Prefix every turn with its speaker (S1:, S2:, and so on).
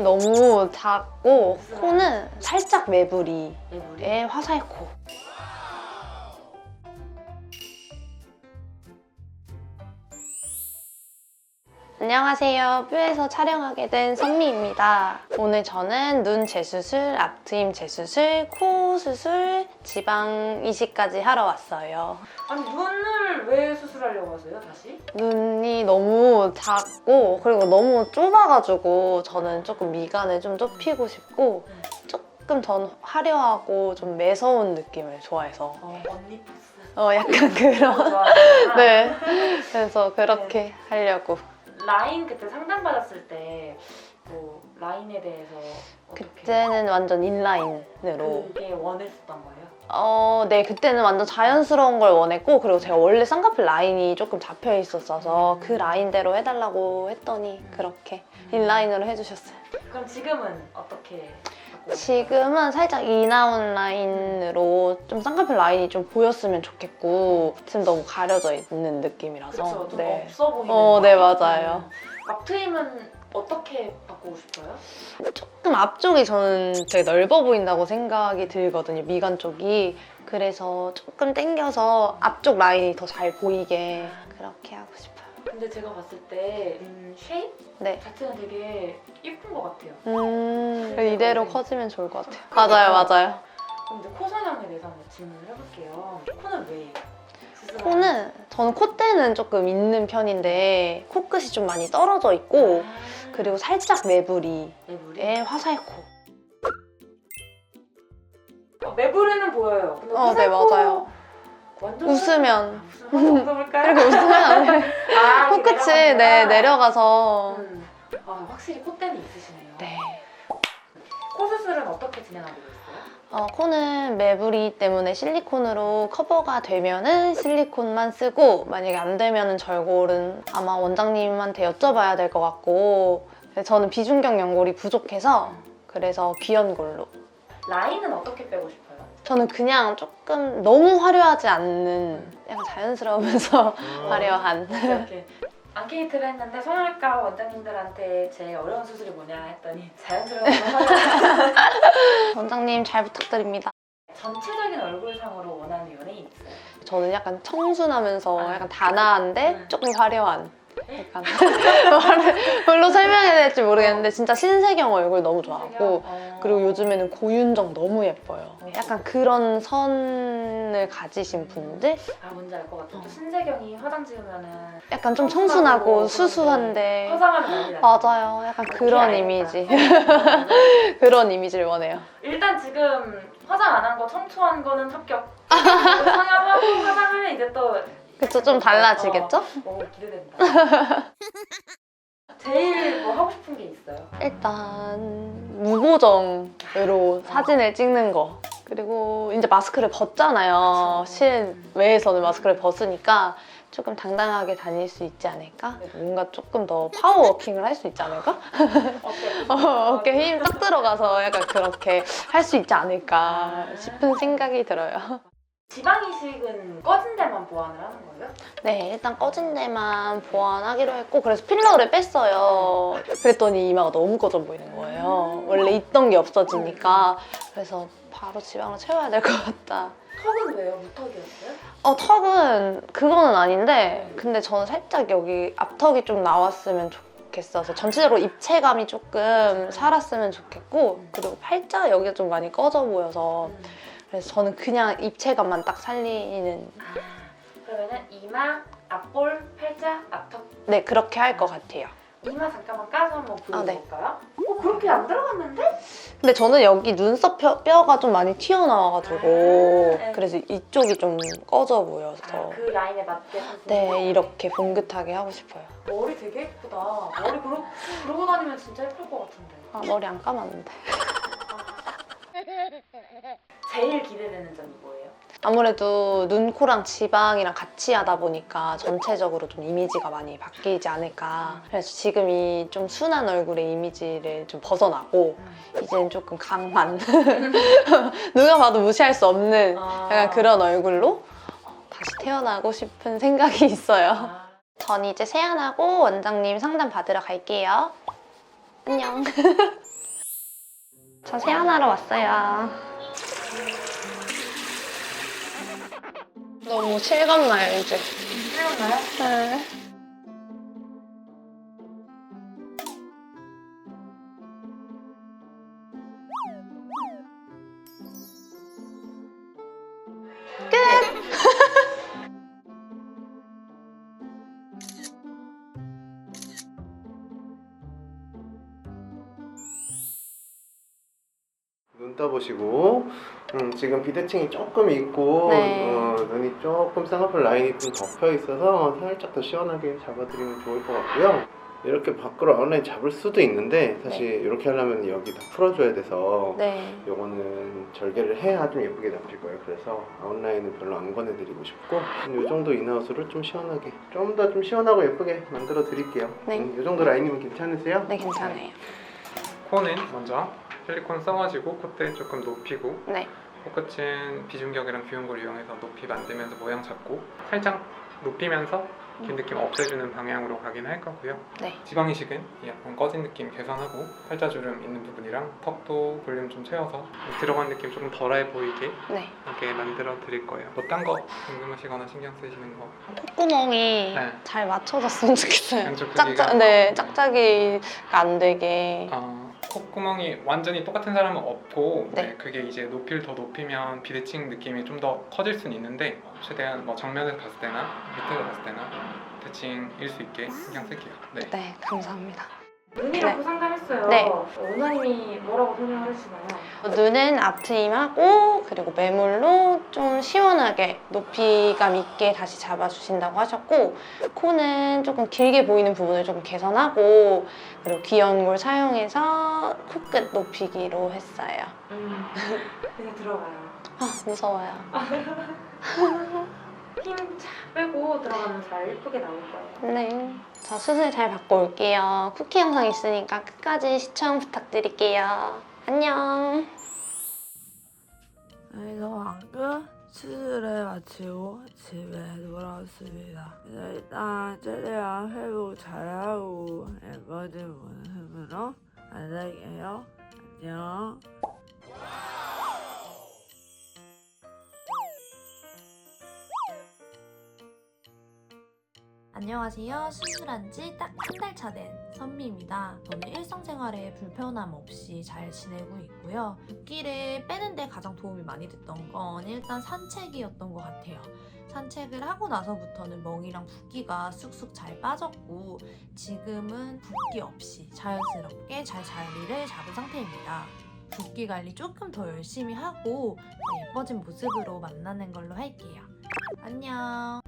S1: 너무 작고 코는 살짝 매부리.
S2: 매물이?
S1: 의 화살코. 안녕하세요. 뷰에서 촬영하게 된 선미입니다. 오늘 저는 눈 재수술, 앞트임 재수술, 코 수술, 지방 이식까지 하러 왔어요.
S2: 아니 눈을 왜 수술하려고 하세요 다시?
S1: 눈이 너무 작고 그리고 너무 좁아가지고 저는 조금 미간을 좀 좁히고 싶고 조금 전 화려하고 좀 매서운 느낌을 좋아해서
S2: 어, 언니
S1: 어 약간 그런
S2: 좋아하는구나.
S1: 네 그래서 그렇게 하려고
S2: 라인 그때 상담 받았을 때 뭐 라인에 대해서 어떻게
S1: 그때는 완전 인라인으로
S2: 그게 원했었던 거예요?
S1: 어, 네, 그때는 완전 자연스러운 걸 원했고, 그리고 제가 원래 쌍꺼풀 라인이 조금 잡혀 있었어서 그 라인대로 해달라고 했더니 그렇게 인라인으로 해주셨어요.
S2: 그럼 지금은 어떻게
S1: 지금은 살짝 인아웃 라인으로 좀 쌍꺼풀 라인이 좀 보였으면 좋겠고, 지금 너무 가려져 있는 느낌이라서.
S2: 그렇죠 좀
S1: 네.
S2: 없어 보이는
S1: 어, 네,
S2: 거.
S1: 맞아요.
S2: 앞트임은 어떻게 바꾸고 싶어요?
S1: 조금 앞쪽이 저는 되게 넓어 보인다고 생각이 들거든요, 미간 쪽이. 그래서 조금 당겨서 앞쪽 라인이 더 잘 보이게 그렇게 하고 싶어요.
S2: 근데 제가 봤을 때 음, 쉐입
S1: 네.
S2: 자체는 되게 예쁜 것 같아요
S1: 음, 이대로 커지면 좋을 것 같아요. 맞아요, 맞아요.
S2: 그럼 이제 코 성형에 대해서 한번 질문을 해볼게요 코는 왜? 수술하는
S1: 코는, 저는 콧대는 조금 있는 편인데, 코끝이 좀 많이 떨어져 있고,
S2: 아,
S1: 그리고 살짝 매부리의
S2: 매부리?
S1: 화살 코.
S2: 어, 매부리는 보여요 근데
S1: 어, 네,
S2: 화살코
S1: 맞아요.
S2: 완전
S1: 웃으면,
S2: 웃어볼까요?
S1: 이렇게 웃으면,
S2: 아, 이게
S1: 코끝이, 네,
S2: 내려가는구나.
S1: 내려가서.
S2: 음. 아, 확실히 콧대는 있으시네요
S1: 네.
S2: 코 수술은 어떻게 진행하고 있어요?
S1: 어, 코는 매부리 때문에 실리콘으로 커버가 되면은 실리콘만 쓰고 만약에 안 되면은 절골은 아마 원장님한테 여쭤봐야 될 것 같고 저는 비중격 연골이 부족해서 그래서 귀연골로
S2: 라인은 어떻게 빼고 싶어요?
S1: 저는 그냥 조금 너무 화려하지 않는 약간 자연스러우면서 화려한
S2: 이렇게 안케이트를 했는데 성형외과 원장님들한테 제일 어려운 수술이 뭐냐 했더니 자연스러운 화려한
S1: 원장님 잘 부탁드립니다.
S2: 전체적인 얼굴상으로 원하는 연예인 있어요?
S1: 저는 약간 청순하면서
S2: 아.
S1: 약간 단아한데
S2: 음.
S1: 조금 화려한 약간 말을 뭘로 설명해야 될지 모르겠는데 진짜 신세경 얼굴 너무 좋아하고
S2: 어.
S1: 그리고 요즘에는 고윤정 너무 예뻐요. 약간 그런 선을 가지신 분들
S2: 아 뭔지 알 것 같아.
S1: 어.
S2: 또 신세경이 화장 지우면은
S1: 약간 좀
S2: 청순하고
S1: 수수한데
S2: 화장하면 난리.
S1: 맞아요. 약간 그런. 이미지
S2: 어.
S1: 그런 이미지를 원해요.
S2: 일단 지금 화장 안 한 거 청초한 거는 합격. 성형하고 화장하면 이제 또
S1: 그쵸 좀 달라지겠죠?
S2: 오 기대된다. 제일 뭐 하고 싶은 게 있어요?
S1: 일단 무보정으로 사진을 찍는 거 그리고 이제 마스크를 벗잖아요. 실외에서는 마스크를 벗으니까 조금 당당하게 다닐 수 있지 않을까? 뭔가 조금 더 파워워킹을 할 수 있지 않을까?
S2: 어,
S1: 어깨 힘 딱 들어가서 약간 그렇게 할 수 있지 않을까 싶은 생각이 들어요
S2: 지방 이식은 꺼진 데만 보완을 하는 거예요?
S1: 네 일단 꺼진 데만 보완하기로 했고 그래서 필러를 뺐어요 그랬더니 이마가 너무 꺼져 보이는 거예요 원래 있던 게 없어지니까 그래서 바로 지방을 채워야 될 것 같다
S2: 턱은 왜요? 무턱이었어요?
S1: 어 턱은 그거는 아닌데 근데 저는 살짝 여기 앞턱이 좀 나왔으면 좋겠어서 전체적으로 입체감이 조금 살았으면 좋겠고 그리고 팔자 여기가 좀 많이 꺼져 보여서
S2: 음.
S1: 그래서 저는 그냥 입체감만 딱 살리는
S2: 아, 그러면은 이마, 앞볼, 팔자, 앞턱
S1: 네 그렇게 할 것 같아요
S2: 이마 잠깐만 까서 한번
S1: 아, 네.
S2: 보여볼까요? 어 그렇게 안 들어갔는데?
S1: 근데 저는 여기 눈썹 뼈, 뼈가 좀 많이 튀어나와가지고
S2: 아, 네.
S1: 그래서 이쪽이 좀 꺼져
S2: 아,
S1: 보여서
S2: 그 라인에 맞게 좀
S1: 네. 이렇게 봉긋하게 하고 싶어요
S2: 머리 되게 예쁘다 머리 그러, 그러고 다니면 진짜 예쁠 것 같은데
S1: 아 머리 안 감았는데
S2: 제일 기대되는 점이 뭐예요?
S1: 아무래도 눈, 코랑 지방이랑 같이 하다 보니까 전체적으로 좀 이미지가 많이 바뀌지 않을까 그래서 지금 이 좀 순한 얼굴의 이미지를 좀 벗어나고 이제는 조금 강한 누가 봐도 무시할 수 없는
S2: 아.
S1: 약간 그런 얼굴로 다시 태어나고 싶은 생각이 있어요
S2: 아,
S1: 전 이제 세안하고 원장님 상담 받으러 갈게요. 안녕. 저 세안하러 왔어요. 너무 실감나요, 이제.
S2: 생각나요?
S1: 네.
S3: 떠보시고 음, 지금 비대칭이 조금 있고
S1: 네.
S3: 어, 눈이 조금 쌍꺼풀 라인이 좀 덮여 있어서 살짝 더 시원하게 잡아드리면 좋을 것 같고요. 이렇게 밖으로 아웃라인 잡을 수도 있는데 사실 이렇게 하려면 여기 다 풀어줘야 돼서
S1: 네.
S3: 요거는 절개를 해야 좀 예쁘게 잡힐 거예요. 그래서 아웃라인은 별로 안 권해드리고 싶고 이 정도 인아웃으로 좀 시원하게 좀더좀 시원하고 예쁘게 만들어 드릴게요.
S1: 네.
S3: 이 정도 라인이면 괜찮으세요?
S1: 네, 괜찮아요.
S4: 코는 먼저 실리콘 써가지고 콧대 조금 높이고
S1: 네.
S4: 코끝은 비중격이랑 비용골 이용해서 높이 만들면서 모양 잡고 살짝 높이면서 긴 느낌 없애주는 방향으로 가긴 할 거고요.
S1: 네.
S4: 지방 이식은 약간 꺼진 느낌 개선하고 팔자주름 있는 부분이랑 턱도 볼륨 좀 채워서 들어간 느낌 조금 덜해 보이게
S1: 네.
S4: 이렇게 만들어 드릴 거예요. 뭐딴거 궁금하시거나 신경 쓰시는 거
S1: 콧구멍이
S4: 네.
S1: 잘 맞춰졌으면 좋겠어요.
S4: 양쪽
S1: 짝짝,
S4: 크기가
S1: 네, 짝짝이가 안 되게.
S4: 어, 콧구멍이 완전히 똑같은 사람은 없고
S1: 네.
S4: 네, 그게 이제 높이를 더 높이면 비대칭 느낌이 좀 더 커질 수는 있는데 최대한 뭐 정면에서 봤을 때나 밑에서 봤을 때나 대칭일 수 있게 신경 쓸게요. 네.
S1: 네, 감사합니다.
S2: 눈이랑
S1: 네.
S2: 또 상담했어요.
S1: 네.
S2: 원장님이 뭐라고 설명을 해주시나요?
S1: 눈은 앞트임하고 그리고 매물로 좀 시원하게 높이감 있게 다시 잡아주신다고 하셨고 코는 조금 길게 보이는 부분을 조금 개선하고 그리고 귀연골 사용해서 코끝 높이기로 했어요.
S2: 음, 그냥 들어가요.
S1: 아 무서워요.
S2: 힘쫙 빼고 들어가면 잘 예쁘게 나올 거예요.
S1: 네. 저 수술 잘 받고 올게요. 쿠키 영상 있으니까 끝까지 시청 부탁드릴게요. 안녕.
S5: 그래서 방금 수술을 마치고 집에 돌아왔습니다. 그래서 일단 최대한 회복 잘하고 예뻐진 모습으로 만날게요. 안녕.
S6: 안녕하세요. 수술한 지 딱 한 달 차 된 선미입니다. 저는 일상생활에 불편함 없이 잘 지내고 있고요. 붓기를 빼는데 가장 도움이 많이 됐던 건 일단 산책이었던 것 같아요. 산책을 하고 나서부터는 멍이랑 붓기가 쑥쑥 잘 빠졌고 지금은 붓기 없이 자연스럽게 잘 자리를 잡은 상태입니다. 붓기 관리 조금 더 열심히 하고 더 예뻐진 모습으로 만나는 걸로 할게요. 안녕.